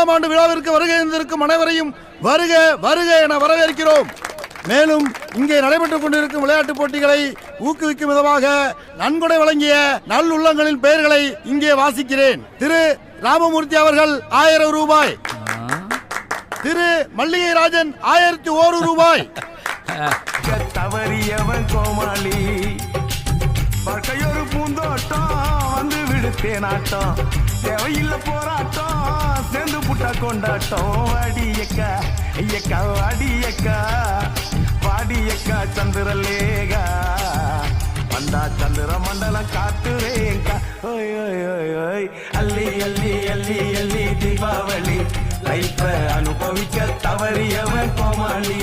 ஐம்பதாம் ஆண்டு விழாவிற்கு வருகை இருந்திருக்கும் அனைவரையும் வருக வருக என வரவேற்கிறோம். மேலும் இங்கே நடைபெற்றுக் கொண்டிருக்கும் விளையாட்டுப் போட்டிகளை ஊக்குவிக்கும் விதமாக நன்கொடை வழங்கிய நல் உள்ளங்களின் பெயர்களை இங்கே வாசிக்கிறேன். திரு ராமமூர்த்தி அவர்கள் ஆயிரம் ரூபாய். திரு மல்லிகை ராஜன் ஆயிரத்தி ஓரு ரூபாய். தவறியவன் கோமாளி. வாழ்க்கையொரு பூந்தோட்டம் வந்து விடுத்தேனாட்டம் தேவையில்லை போராட்டம் சேர்ந்து புட்டா கொண்டாட்டம். வாடியக்கா ஐயக்கா வாடியக்கா வாடியக்கா சந்திரலேகா. வந்தா சந்திர மண்டலம் காத்துறேங்கா. ஓய் ஓய் ஓய் ஓய். அள்ளி அள்ளி அள்ளி அள்ளி தீபாவளி. லைஃப அனுபவிக்க தவறியவன் கோமாளி.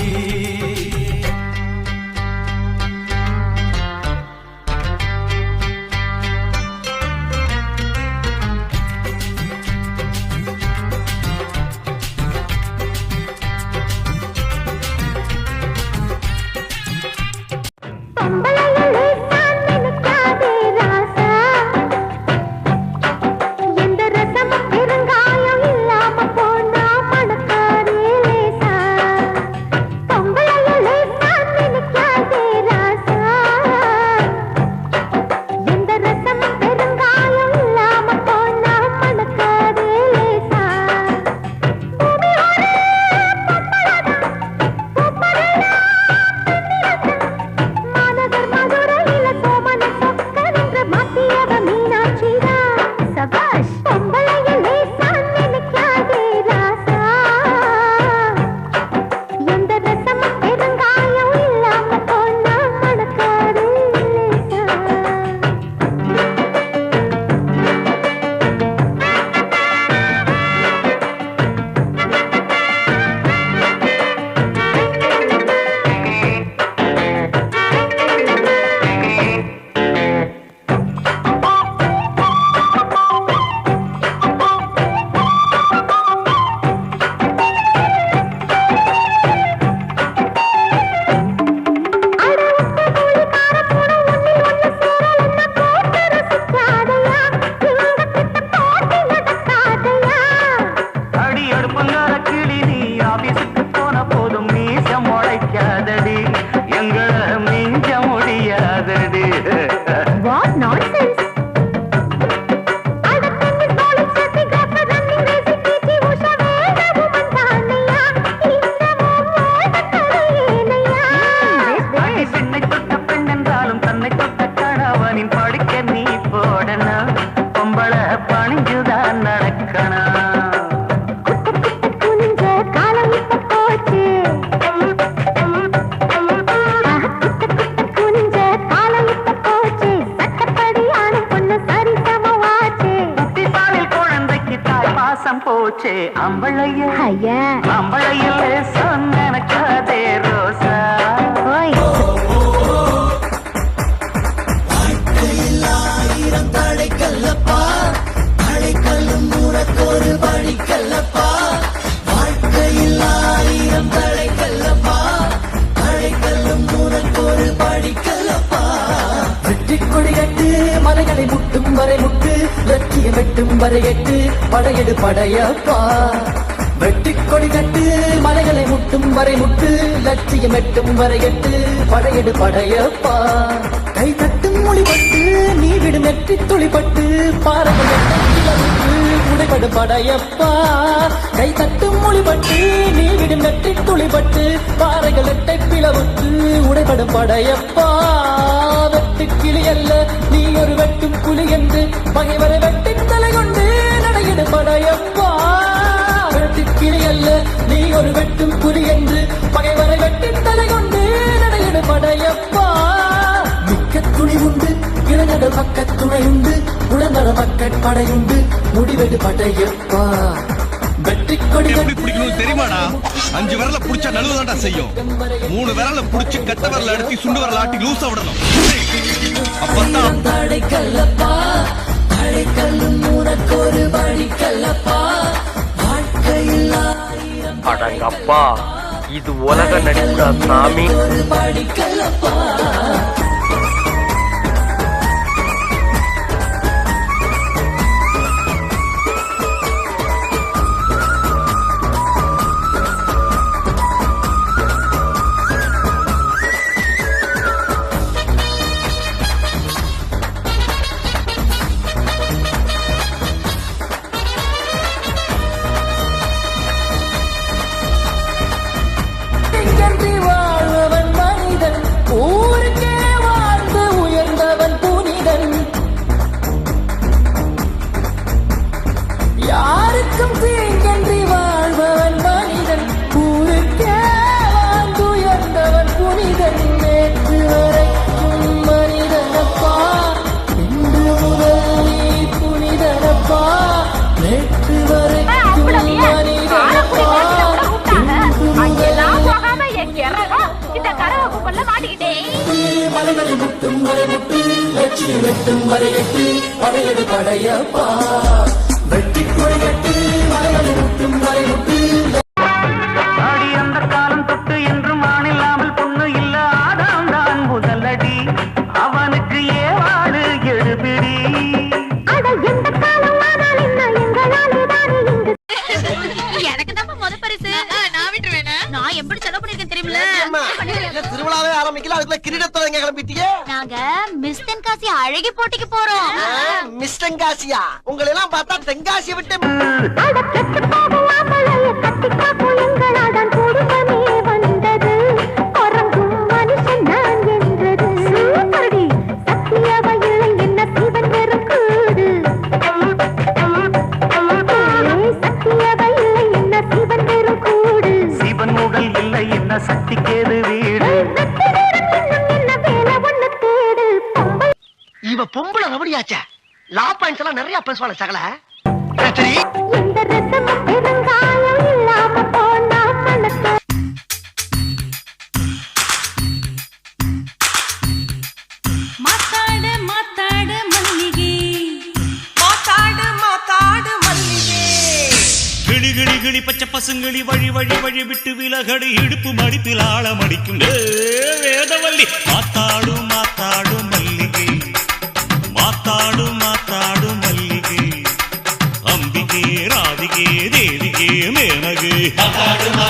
எட்டும் வரை எட்டு படையெடு படையப்பா. வெற்றிக்கொடி கட்டு மலைகளை முட்டும் வரை முட்டு லட்சியம் எட்டும் வரை எட்டு படையெடு படையப்பா. கை தட்டும் மொழிபட்டு நீ விடும் வெற்றி துளிப்பட்டு பாறைகள் எட்டத்திலிருந்து படையப்பா கை தட்டும் மொழிபட்டு நீ விடும் நெற்றி துளிபட்டு பாறைகள் எட்டை பிளவுட்டு உடைபடும் படையப்பா. வெட்டு கிளி அல்ல நீ ஒரு வெட்டும் புலி என்று பகைவரை வெட்டி தலை கொண்டு நடையிடு படையப்பா. வெட்டு கிளி அல்ல நீ ஒரு வெட்டும் புலி என்று பகைவரை வெட்டி தலை இளைஞர்கள் பக்க துணை உண்டு உடனட மக்கள் படையுண்டு முடிவெடு படையப்பா. வெற்றி கொடி எப்படி பிடிக்கணும் தெரியுமாடா? அஞ்சு விரல புடிச்சா நழுவுதான்டா செய்யும். மூணு விரல புடிச்சு கட்ட விரல அடிச்சு சுண்டு விரல ஆட்டி லூசா விடணும். அப்பதான் தடைக்கல்லப்பா தடைக்கல்லும் உனக்கொரு வழிக்கல்லப்பா. வாழ்க்கையில் அடங்கப்பா. இது உலக நடிப்புடா சாமி. ஒரு படிக்கல்லப்பா மறைமுட்டும் மறைமுட்டும் லட்சிய வெட்டும் வரையட்டு படையடு படையப்பா. வெட்டி குறையட்டு மறைமுட்டும் நாங்க மிஸ் தென்காசி அழகி போட்டிக்கு போறோம். மிஸ் தென்காசியா? உங்களை எல்லாம் பார்த்தா தென்காசியை விட்டு பாயிண்ட்ஸ் எல்லாம் நிறைய பேசுவாங்க சகல. கிளி பச்சை பசுங்கிளி வழி வழி வழி விட்டு விலகடு இடுப்பு மடிப்பில் ஆழம் அடிக்கும் வேதவல்லி. மாத்தாடும் மாத்தாடும் மல்லிகை. மாத்தாடும் மாத்தாடும் தட்டாடுமா